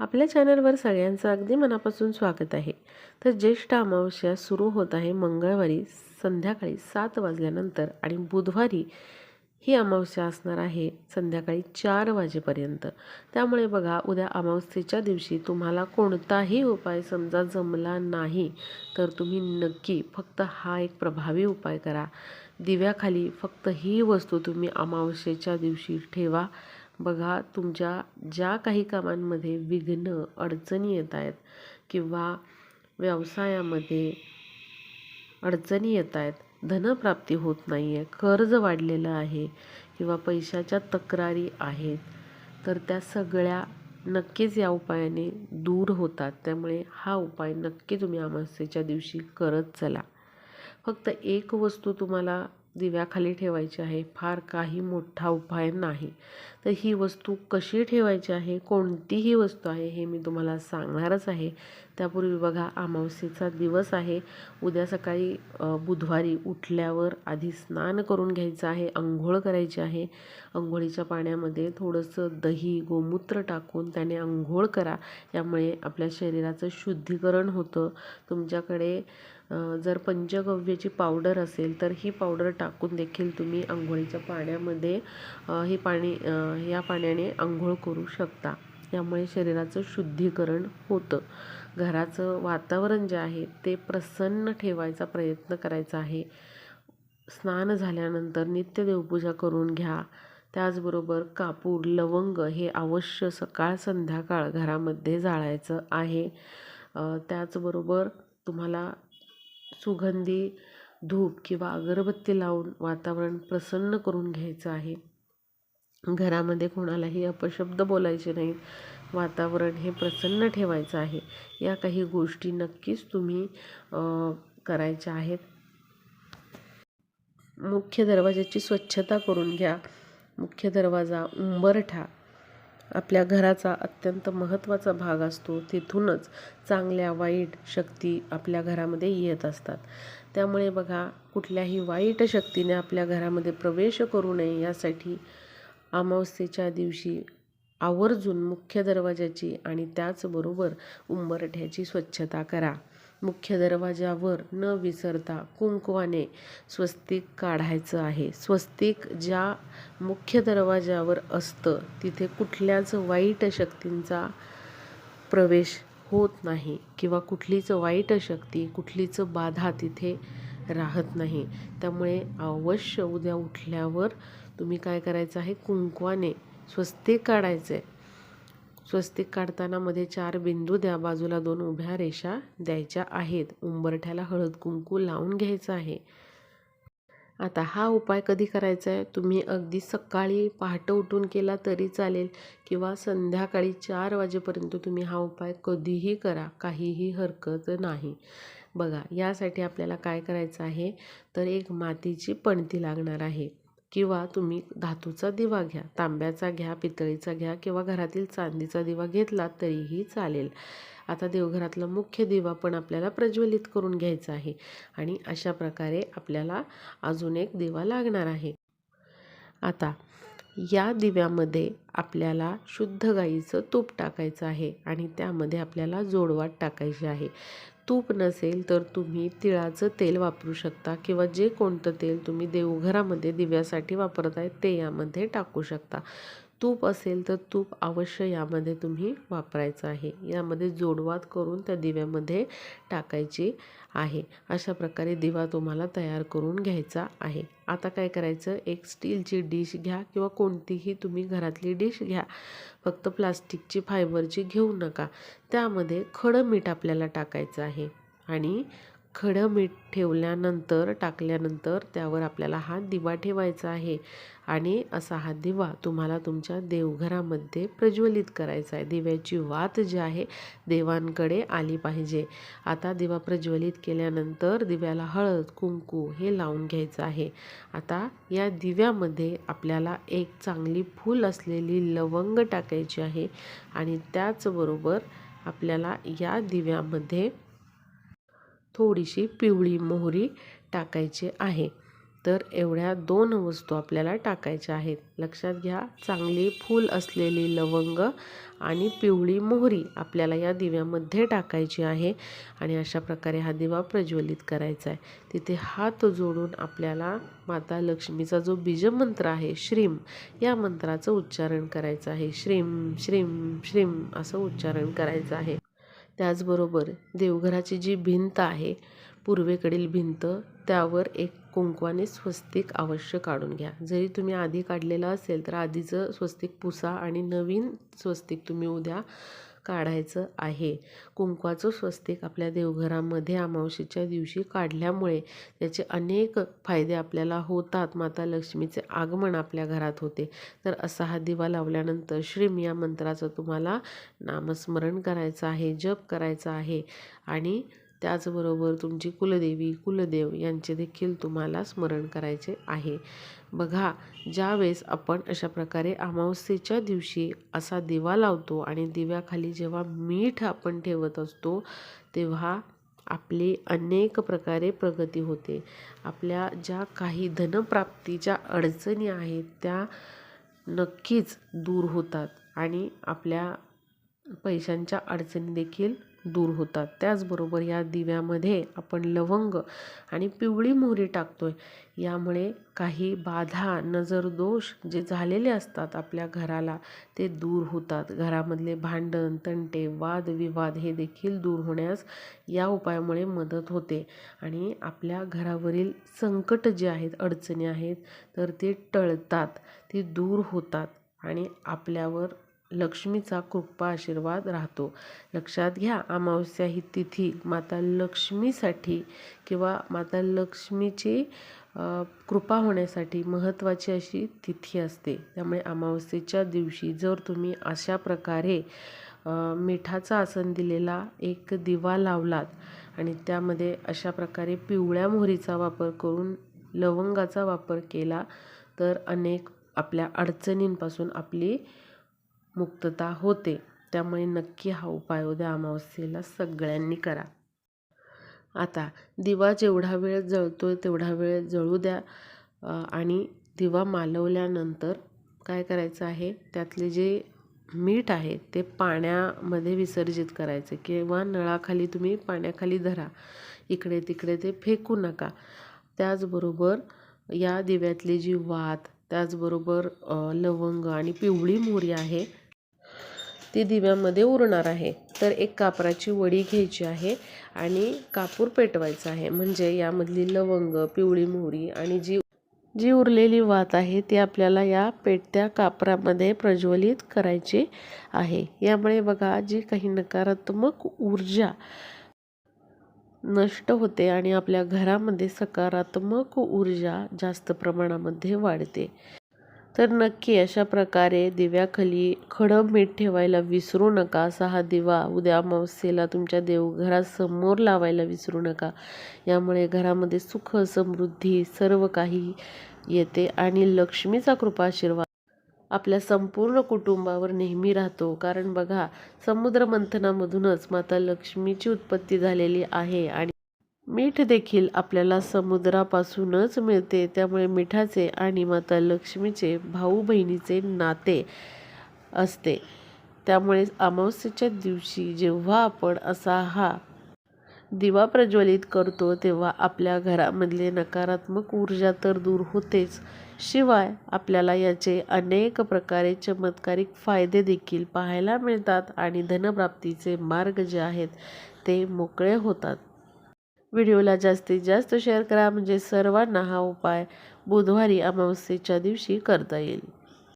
आपल्या चॅनलवर सगळ्यांचं अगदी मनापासून स्वागत आहे. तर ज्येष्ठ अमावस्या सुरू होत आहे मंगळवारी संध्याकाळी सात वाजल्यानंतर आणि बुधवारी ही अमावस्या असणार आहे संध्याकाळी चार वाजेपर्यंत. त्यामुळे बघा उद्या अमावस्येच्या दिवशी तुम्हाला कोणताही उपाय समजा जमला नाही तर तुम्ही नक्की फक्त हा एक प्रभावी उपाय करा. दिव्याखाली फक्त ही वस्तू तुम्ही अमावस्येच्या दिवशी ठेवा. बघा तुमच्या ज्या काही कामांमध्ये विघ्न अडचणी येत आहेत किंवा व्यवसायामध्ये अडचणी येत आहेत धनप्राप्ती होत नाही आहे कर्ज वाढलेलं आहे किंवा पैशाच्या तक्रारी आहेत तर त्या सगळ्या नक्कीच या उपायाने दूर होतात. त्यामुळे हा उपाय नक्की तुम्ही अमावस्येच्या दिवशी करत चला. फक्त एक वस्तू तुम्हाला दिव्याखाली ठेवायची आहे. फार काही मोठा उपाय नाही. तर ही वस्तू कशी ठेवायची आहे? कोणतीही वस्तू आहे हे मी तुम्हाला सांगणारच आहे. त्यापूर्वी बघा अमावस्येचा दिवस आहे. उद्या सकाळी बुधवारी उठल्यावर आधी स्नान करून घ्यायचं आहे अंघोळ करायची आहे. अंघोळीच्या पाण्यामध्ये थोडंसं दही गोमूत्र टाकून त्याने अंघोळ करा. यामुळे आपल्या शरीराचं शुद्धीकरण होतं. तुमच्याकडे जर पंचगव्याची पावडर असेल तर ही पावडर टाकून देखील तुम्ही आंघोळीच्या पाण्यामध्ये ही पाणी या पाण्याने आंघोळ करू शकता. यामुळे शरीराचं शुद्धीकरण होतं. घराचं वातावरण जे आहे ते प्रसन्न ठेवायचा प्रयत्न करायचा आहे. स्नान झाल्यानंतर नित्य देवपूजा करून घ्या. त्याचबरोबर कापूर लवंग हे अवश्य सकाळ संध्याकाळ घरामध्ये जाळायचं आहे. त्याचबरोबर तुम्हाला सुगंधी धूप किंवा अगरबत्ती लावून वातावरण प्रसन्न करून घ्यायचं आहे. घरामध्ये कोणालाही अपशब्द बोलायचे नाहीत वातावरण हे प्रसन्न ठेवायचं आहे. या काही गोष्टी नक्कीच तुम्ही करायच्या आहेत. मुख्य दरवाजाची स्वच्छता करून घ्या. मुख्य दरवाजा उंबरठा. आपल्या घराचा अत्यंत महत्त्वाचा भाग असतो. तिथूनच चांगल्या वाईट शक्ती आपल्या घरामध्ये येत असतात. त्यामुळे बघा कुठल्याही वाईट शक्तीने आपल्या घरामध्ये प्रवेश करू नये यासाठी अमावस्येच्या दिवशी आवर्जून मुख्य दरवाजाची आणि त्याचबरोबर उंबरठ्याची स्वच्छता करा. मुख्य दरवाजावर न विसरता कुंकवाने स्वस्तिक काढायचं आहे. स्वस्तिक ज्या मुख्य दरवाजावर असतं तिथे कुठल्याच वाईट शक्तींचा प्रवेश होत नाही किंवा कुठलीच वाईट शक्ती कुठलीच बाधा तिथे राहत नाही. त्यामुळे अवश्य उद्या उठल्यावर तुम्ही काय करायचं आहे? कुंकवाने स्वस्तिक काढायचं आहे स्वस्तिक काढताना मध्ये चार बिंदू द्या. बाजूला दोन उभ्या रेषा द्यायच्या आहेत. उंबरठ्याला हळद कुंकू लावून घ्यायचं आहे. आता हा उपाय कधी करायचा आहे? तुम्ही अगदी सकाळी पहाटं उठून केला तरी चालेल किंवा संध्याकाळी चार वाजेपर्यंत तुम्ही हा उपाय कधीही करा. काहीही हरकत नाही. बघा यासाठी आपल्याला काय करायचं आहे? तर एक मातीची पणती लागणार आहे. किंवा तुम्ही धातूचा दिवा घ्या तांब्याचा घ्या पितळीचा घ्या किंवा घरातील चांदीचा दिवा घेतला तरीही चालेल. आता देवघरातला मुख्य दिवा पण आपल्याला प्रज्वलित करून घ्यायचा आहे आणि अशा प्रकारे आपल्याला अजून एक दिवा लागणार आहे. आता या दिव्यामध्ये आपल्याला शुद्ध गाईचं तूप टाकायचं आहे आणि त्यामध्ये आपल्याला जोडवाट टाकायची आहे. तूप नसेल तर तुम्ही तिळाचं तेल वापरू शकता किंवा जे कोणतं तेल तुम्ही देवघरामध्ये दिव्यासाठी वापरत आहे ते यामध्ये टाकू शकता. तूप असेल तर तूप अवश्य यामध्ये तुम्ही वापरायचं आहे. यामध्ये जोडवात करून त्या दिव्यामध्ये टाकायची आहे. अशा प्रकारे दिवा तुम्हाला तयार करून घ्यायचा आहे. आता काय करायचं? एक स्टीलची डिश घ्या किंवा कोणतीही तुम्ही घरातली डिश घ्या. फक्त प्लास्टिकची फायबरची घेऊ नका. त्यामध्ये खडं मीठ आपल्याला टाकायचं आहे. आणि खडं मीठ ठेवल्यानंतर टाकल्यानंतर त्यावर आपल्याला हा दिवा ठेवायचा आहे आणि असा हा दिवा तुम्हाला तुमच्या देवघरामध्ये प्रज्वलित करायचा आहे. दिव्याची वात जी आहे देवांकडे आली पाहिजे. आता दिवा प्रज्वलित केल्यानंतर दिव्याला हळद कुंकू हे लावून घ्यायचं आहे. आता या दिव्यामध्ये आपल्याला एक चांगली फूल असलेली लवंग टाकायची आहे आणि त्याचबरोबर आपल्याला या दिव्यामध्ये थोडीशी पिवळी मोहरी टाकायची आहे. तर एवढ्या दोन वस्तू आपल्याला टाकायच्या आहेत. लक्षात घ्या चांगली फूल असलेली लवंग आणि पिवळी मोहरी आपल्याला या दिव्यामध्ये टाकायची आहे आणि अशा प्रकारे हा दिवा प्रज्वलित करायचा आहे. तिथे हात जोडून आपल्याला माता लक्ष्मीचा जो बीजमंत्र आहे श्रीम या मंत्राचं उच्चारण करायचं आहे. श्रीम श्रीम श्रीम असं उच्चारण करायचं आहे. त्याचबरोबर देवघराची जी भिंत आहे पूर्वेकडील भिंत त्यावर एक कुंकवाने स्वस्तिक अवश्य काढून घ्या. जरी तुम्ही आधी काढलेलं असेल तर आधीचं स्वस्तिक पुसा आणि नवीन स्वस्तिक तुम्ही उद्या काढायचं आहे. कुंकवाचं स्वस्तिक आपल्या देवघरामध्ये अमावशीच्या दिवशी काढल्यामुळे त्याचे अनेक फायदे आपल्याला होतात. माता लक्ष्मीचे आगमन आपल्या घरात होते. तर असा हा दिवा लावल्यानंतर श्रीम या मंत्राचं तुम्हाला नामस्मरण करायचं आहे जप करायचा आहे. आणि त्याचबरोबर तुमची कुलदेवी कुलदेव यांचे देखील तुम्हाला स्मरण करायचे आहे. बघा ज्यावेळेस आपण अशा प्रकारे अमावस्येच्या दिवशी असा दिवा लावतो आणि दिव्याखाली जेव्हा मीठ आपण ठेवत असतो तेव्हा आपली अनेक प्रकारे प्रगती होते. आपल्या ज्या काही धनप्राप्तीच्या अडचणी आहेत त्या नक्कीच दूर होतात आणि आपल्या पैशांच्या अडचणी देखील दूर होतात. त्याचबरोबर या दिव्यामध्ये आपण लवंग आणि पिवळी मोहरी टाकतोय. यामुळे काही बाधा नजरदोष जे झालेले असतात आपल्या घराला ते दूर होतात. घरामधले भांडण तंटे वादविवाद हे देखील दूर होण्यास या उपायामुळे मदत होते. आणि आपल्या घरावरील संकट जे आहेत अडचणी आहेत तर ते टळतात ती दूर होतात आणि आपल्यावर लक्ष्मीचा कृपा आशीर्वाद राहतो. लक्षात घ्या अमावस्या ही तिथी माता लक्ष्मीसाठी किंवा माता लक्ष्मीची कृपा होण्यासाठी महत्त्वाची अशी तिथी असते. त्यामुळे अमावस्येच्या दिवशी जर तुम्ही अशा प्रकारे मिठाचा आसन दिलेला एक दिवा लावलात आणि त्यामध्ये अशा प्रकारे पिवळ्या मोहरीचा वापर करून लवंगाचा वापर केला तर अनेक आपल्या अडचणींपासून आपली मुक्तता होते. त्यामुळे नक्की हा उपाय उद्या अमावस्येला सगळ्यांनी करा. आता दिवा जेवढा वेळ जळतो आहे तेवढा वेळ जळू द्या. आणि दिवा मालवल्यानंतर काय करायचं आहे? त्यातले जे मीठ आहे ते पाण्यामध्ये विसर्जित करायचं. किंवा नळाखाली तुम्ही पाण्याखाली धरा. इकडे तिकडे ते फेकू नका. त्याचबरोबर या दिव्यातली जी वात त्याचबरोबर लवंग आणि पिवळी मोरी आहे ती दिव्यामध्ये उरणार आहे. तर एक कापराची वडी घ्यायची आहे आणि कापूर पेटवायचा आहे. म्हणजे यामधली लवंग पिवळी मोहरी आणि जी जी उरलेली वात आहे ती आपल्याला या पेटत्या कापरामध्ये प्रज्वलित करायची आहे. यामुळे बघा जी काही नकारात्मक ऊर्जा नष्ट होते आणि आपल्या घरामध्ये सकारात्मक ऊर्जा जास्त प्रमाणामध्ये वाढते. तर नक्की अशा प्रकारे दिव्याखाली खडं मीठ ठेवायला विसरू नका. असा हा दिवा उद्या अमावस्येला तुमच्या देवघरासमोर लावायला विसरू नका. यामुळे घरामध्ये सुख समृद्धी सर्व काही येते आणि लक्ष्मीचा कृपा आशीर्वाद आपल्या संपूर्ण कुटुंबावर नेहमी राहतो. कारण बघा समुद्र मंथनामधूनच माता लक्ष्मीची उत्पत्ती झालेली आहे आणि मीठ देखील आपल्याला समुद्रापासूनच मिळते त्यामुळे मिठाचे आणि माता लक्ष्मीचे भाऊ बहिणीचे नाते असते. त्यामुळे अमावस्येच्या दिवशी जेव्हा आपण असा हा दिवा प्रज्वलित करतो तेव्हा आपल्या घरामधले नकारात्मक ऊर्जा तर दूर होतेच. शिवाय आपल्याला याचे अनेक प्रकारे चमत्कारिक फायदे देखील पाहायला मिळतात आणि धनप्राप्तीचे मार्ग जे आहेत ते मोकळे होतात. व्हिडिओला जास्तीत जास्त शेअर करा. म्हणजे सर्वांना हा उपाय बुधवारी अमावस्येच्या दिवशी करता येईल.